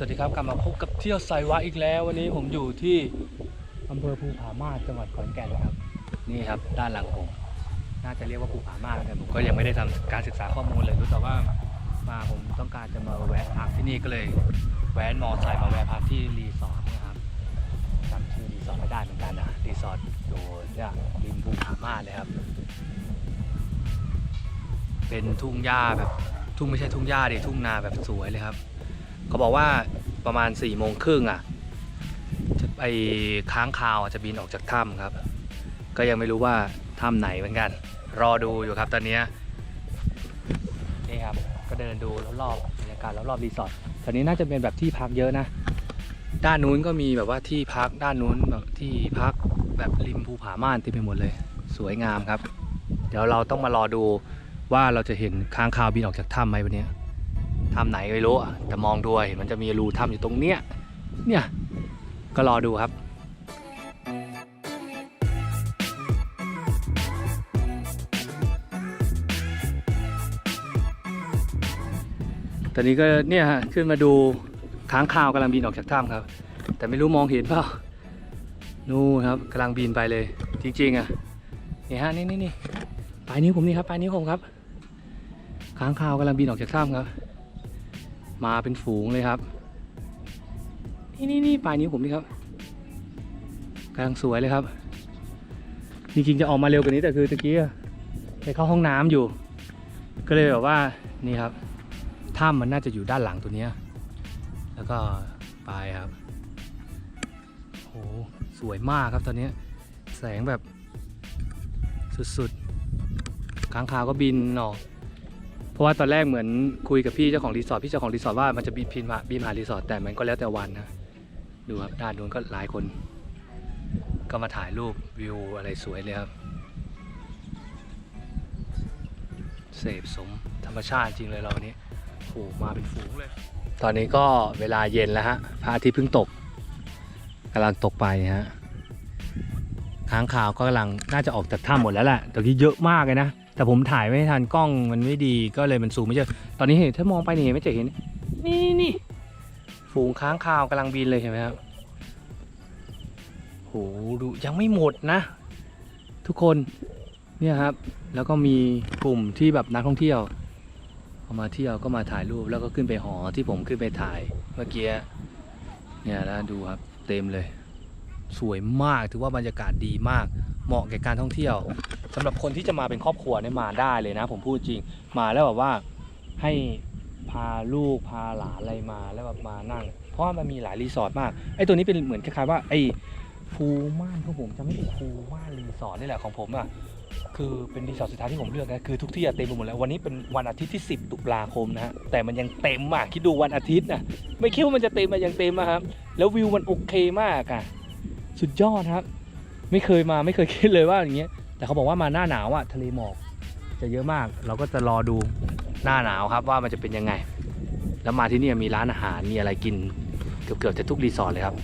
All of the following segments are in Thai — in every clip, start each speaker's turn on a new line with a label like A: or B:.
A: สวัสดีครับกลับมาพบกับเที่ยวไซวะอีกแล้ว วันนี้ผมอยู่ที่อำเภอภูผาม่านจังหวัดขอนแก่นนะครับ นี่ครับด้านหลังผม น่าจะเรียกว่าภูผาม่านแล้วกันผมก็ยังไม่ได้ทำการศึกษาข้อมูลเลยรู้แต่ว่ามาผมต้องการจะมาแวะพักที่นี่ก็เลยแวะมอไซค์มาแวะพักที่รีสอร์ทนะครับจำชื่อรีสอร์ทไม่ได้เหมือนกันนะรีสอร์ทอยู่เนี่ยริมภูผาม่านเลยครับ เป็นทุ่งหญ้าแบบทุ่งไม่ใช่ทุ่งหญ้าดิทุ่งนาแบบสวยเลยครับ เขาบอกว่าประมาณ4ี่โมงครึ่งอะจะไปค้างคาวอะจะบินออกจากถ้ำครับ ก็ยังไม่รู้ว่าถ้ำไหนเหมือนกัน รอดูอยู่ครับตอนนี้นี่ครับก็เดินดูรอบๆบรรยากาศรอบๆรีสอร์ทตอนนี้น่าจะเป็นแบบที่พักเยอะนะ ด้านนู้นก็มีแบบว่าที่พักด้านนู้นแบบที่พักแบบริมภูผาม่านเต็มไปหมดเลย สวยงามครับ เดี๋ยวเราต้องมารอดูว่าเราจะเห็นค้างคาวบินออกจากถ้ำไหมวันนี้ ถ้ำไหนไม่รู้อะแต่มองด้วยมันจะมีรูถ้ำอยู่ตรงเนี้ย เนี่ย ก็รอดูครับตอนนี้ก็เนี่ยฮะขึ้นมาดูค้างคาวกำลังบินออกจากถ้ำครับ แต่ไม่รู้มองเห็นเปล่านู่นครับกำลังบินไปเลย จริงๆอะนี่ฮะนี่นี่นี่ปลายนิ้วผมนี่ครับปลายนิ้วผมครับ ค้างคาวกำลังบินออกจากถ้ำครับ มาเป็นฝูงเลยครับนี่นี่นี่ปลายนิ้วผมนี่ครับกำลังสวยเลยครับ จริงๆจะออกมาเร็วกว่านี้แต่คือตะกี้ไปเข้าห้องน้ำอยู่ ก็เลยแบบว่านี่ครับถ้ำมันน่าจะอยู่ด้านหลังตัวเนี้ยแล้วก็ไปครับโหสวยมากครับตอนนี้แสงแบบสุดๆค้างคาวก็บินออก ราะว่าตอนแรกเหมือนคุยกับพี่เจ้าของรีสอร์ทพี่เจ้าของรีสอร์ทว่ามันจะบินพินมาบินมารีสอร์ทแต่มันก็แล้วแต่วันนะดูครับด้านนู้นก็หลายคน ก็มาถ่ายรูปวิวอะไรสวยเลยครับเสพสมธรรมชาติจริงเลยเราวันนี้โอ้โหมาเป็นฝูงเลย ตอนนี้ก็เวลาเย็นแล้วฮะพระอาทิตย์เพิ่งตกกำลังตกไปฮะค้างคาวก็กำลังน่าจะออกจากถ้ำหมดแล้วแหละแต่ที่เยอะมากเลยนะ แต่ผมถ่ายไม่ทันกล้องมันไม่ดีก็เลยมันซูมไม่เจอตอนนี้เห็นถ้ามองไปนี่เห็นไม่เจะเห็นนี่นี่ฝูงค้างคาวกำลังบินเลยเห็นไหมครับโหดูยังไม่หมดนะ ทุกคนเนี่ยครับ แล้วก็มีกลุ่มที่แบบนักท่องเที่ยวเขามาเที่ยวก็มาถ่ายรูปแล้วก็ขึ้นไปหอที่ผมขึ้นไปถ่ายเมื่อกี้เนี่ยแล้วดูครับเต็มเลย สวยมากถือว่าบรรยากาศดีมาก เหมาะแก่การท่องเที่ยว สำหรับคนที่จะมาเป็นครอบครัวเนี่ยมาได้เลยนะ ผมพูดจริงมาแล้วแบบว่าให้พาลูกพาหลานอะไรมาแล้วแบบมานั่ง เพราะว่ามันมีหลายรีสอร์ทมากไอ้ตัวนี้เป็นเหมือนคล้ายๆว่าไอ้ภูม่านของผมจำไม่ผิดภูม่านรีสอร์ทนี่แหละของผมอะคือเป็นรีสอร์ทสุดท้ายที่ผมเลือกนะคือทุกที่เต็มไปหมดแล้ววันนี้เป็นวันอาทิตย์ที่ 10 ตุลาคมนะฮะแต่มันยังเต็มอะคิดดูวันอาทิตย์นะไม่คิดว่ามันจะเต็มมันยังเต็มอะครับ แล้ววิวมันโอเคมากอะ สุดยอดครับ ไม่เคยมาไม่เคยคิดเลยว่าอย่างเงี้ย แต่เขาบอกว่ามาหน้าหนาวอะทะเลหมอกจะเยอะมาก เราก็จะรอดูหน้าหนาวครับว่ามันจะเป็นยังไง แล้วมาที่นี่มีร้านอาหารมีอะไรกิน เกือบเกือบๆจะทุกรีสอร์ทเลยครับ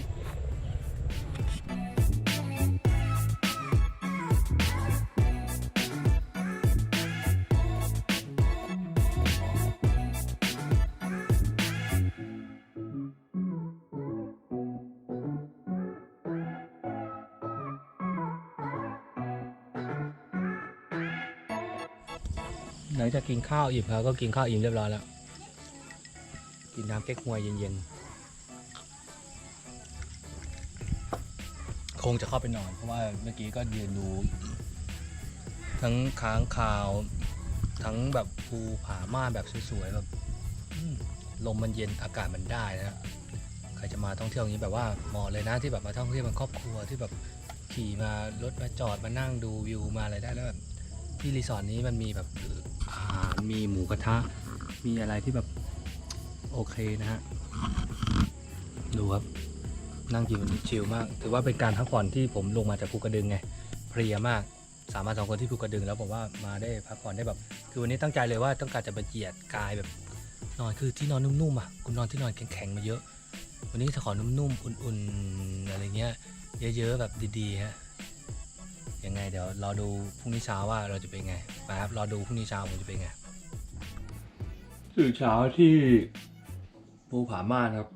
A: หลังจากกินข้าวอิ่มครับก็กินข้าวอิ่มเรียบร้อยแล้ว กินน้ำเก๊กฮวยเย็นๆ คงจะเข้าไปนอน เพราะว่าเมื่อกี้ก็ยืนดู ทั้งค้างคาว ทั้งแบบภูผาม่านแบบสวยๆแบบลมมันเย็นอากาศมันได้นะใครจะมาท่องเที่ยวอย่างนี้แบบว่าเหมาะเลยนะที่แบบมาท่องเที่ยวเป็นครอบครัวที่แบบขี่มารถมาจอดมานั่งดูวิวมาอะไรได้แล้วแบบที่รีสอร์ทนี้มันมีแบบาร มีหมูกระทะ มีอะไรที่แบบโอเคนะฮะ ดูครับ นั่งกินมันชิลมาก ถือว่าเป็นการพักผ่อนที่ผมลงมาจากภูกระดึงไง เพลียมาก สามารถสองคนที่ภูกระดึงแล้วผมว่ามาได้พักผ่อนได้แบบ คือวันนี้ตั้งใจเลยว่าต้องการจะบรรเจียดกายแบบนอนคือที่นอนนุ่มๆอะคุณนอนที่นอนแข็งๆมาเยอะ วันนี้จะขอนุ่มๆ อุ่นๆ อะไรเงี้ย เยอะๆ แบบดีๆ ฮะ ยังไงเดี๋ยวรอดูพรุ่งนี้เช้าว่าเราจะเป็นไงไปครับรอดูพรุ่งนี้เช้าผมจะเป็นไงตื่นเช้าที่ภูผาม่านครับ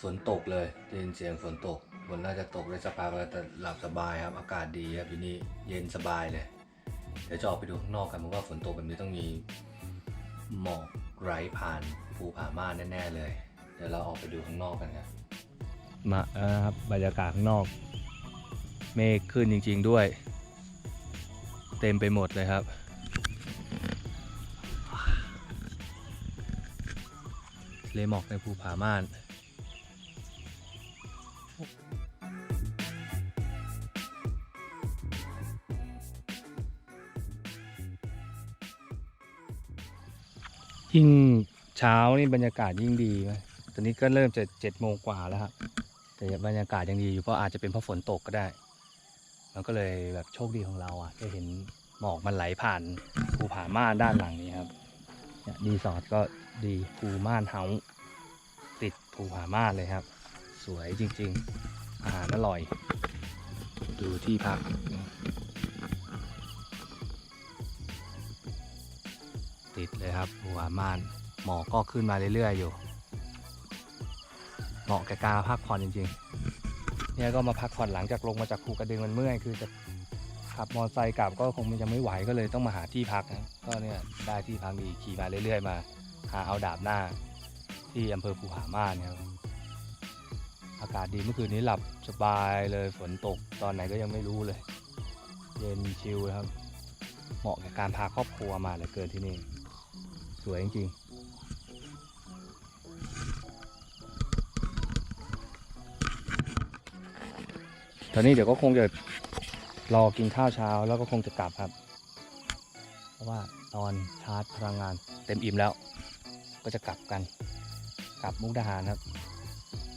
A: ฝนตกเลยได้ยินเสียงฝนตกฝนน่าจะตกได้สักพักแล้วแต่หลับสบายครับ อากาศดีครับทีนี้เย็นสบายเลยเดี๋ยวจะออกไปดูข้างนอกกันเพราะว่าฝนตกแบบนี้ต้องมีหมอกไหลผ่านภูผาม่านแน่ๆเลย เดี๋ยวเราออกไปดูข้างนอกกันครับมาแล้วครับบรรยากาศข้างนอก เมฆขึ้นจริง ๆด้วย เต็มไปหมดเลยครับ เลหมอกในภูผาม่านยิ่งเช้านี่บรรยากาศยิ่งดีไหมตอนนี้ก็เริ่มจะเจ็ดโมงกว่าแล้วครับ แต่บรรยากาศยังดีอยู่เพราะอาจจะเป็นเพราะฝนตกก็ได้ มันก็เลยแบบโชคดีของเราอะได้เห็นหมอกมันไหลผ่านภูผาม่านด้านหลังนี้ครับเนี่ยรีสอร์ทก็ดีภูม่านเฮาติดภูผาม่านเลยครับ สวยจริง ๆ อาหารอร่อย ดูที่พักติดเลยครับภูผาม่านหมอกก็ขึ้นมาเรื่อยๆอยู่ เหมาะแก่การพักผ่อนจริง ๆ เนี่ยก็มาพักผ่อนหลังจากลงมาจากภูกระดึงมันเมื่อยคือจะขับมอเตอร์ไซค์กลับก็คงยังไม่ไหวก็เลยต้องมาหาที่พักนะก็เนี่ยได้ที่พักดีขี่มาเรื่อยๆมา หาเอาดาบหน้า ที่อำเภอภูผาม่านเนี่ยครับอากาศดีเมื่อคืนนี้หลับสบายเลยฝนตกตอนไหนก็ยังไม่รู้เลย เย็นชิลครับ เหมาะกับการพาครอบครัวมาเหลือเกินที่นี่ สวยจริงๆ ตอนนี้เดี๋ยวก็คงจะรอกินข้าวเช้าแล้วก็คงจะกลับครับ เพราะว่าตอนชาร์จพลังงานเต็มอิ่มแล้ว ก็จะกลับกัน กลับมุกดาหารครับ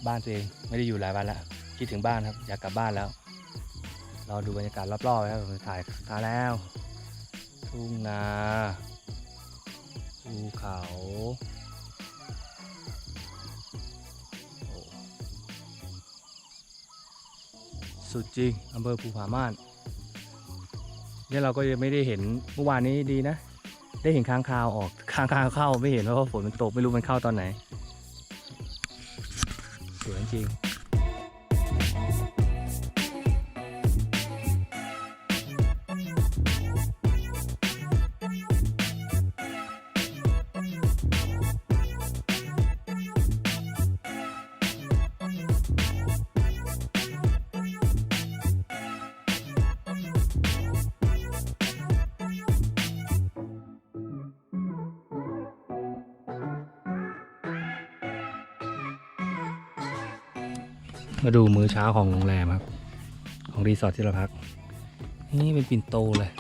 A: บ้านตัวเองไม่ได้อยู่หลายวันแล้วคิดถึงบ้านครับ อยากกลับบ้านแล้วราดูบรรยากาศรอบๆครับผมถ่ายสุดท้ายแล้ว ทุ่งนาภูเขา สุดจริงอำเภอภูผาม่านเนี่ยเราก็ยังไม่ได้เห็นเมื่อวานนี้ดีนะ ได้เห็นค้างคาวออกค้างคาวเข้าไม่เห็นเพราะว่าฝนมันตกไม่รู้มันเข้าตอนไหนสวยจริง มาดูมื้อเช้าของโรงแรมครับ ของรีสอร์ทที่เราพัก นี่เป็นปิ่นโตเลย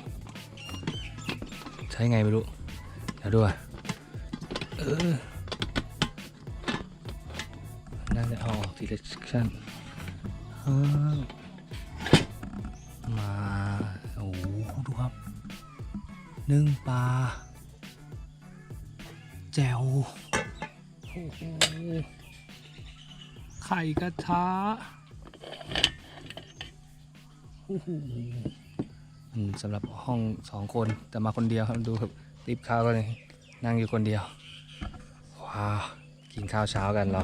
A: ใช้ไงไม่รู้ เดี๋ยวดูอะเออน่าจะเอาออกทีละชั้นมา โอ้โหดูครับ นึ่งปลาแจ่ว ข่กระทะโอ้โหสำหรับห้องสองคนแต่มาคนเดียวครับดูครับติบข้าวก็เลยนั่งอยู่คนเดียวว้าวกินข้าวเช้ากันเรา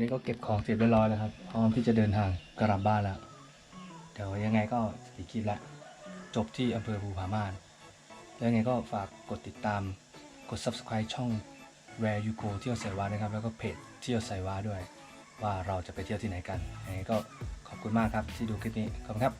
A: อนนี้ก็เก็บของเสร็จเรียบร้อยแล้วครับ พร้อมที่จะเดินทางกลับบ้านแล้ว เดี๋ยวยังไงก็อีกคลิปละ จบที่อำเภอภูผาม่าน แล้วยังไงก็ฝากกดติดตาม กด subscribe ช่อง Where You Go เที่ยวไสวานะครับ แล้วก็เพจเที่ยวไสวาด้วย ว่าเราจะไปเที่ยวที่ไหนกันยังไงก็ขอบคุณมากครับที่ดูคลิปนี้ ขอบคุณครับ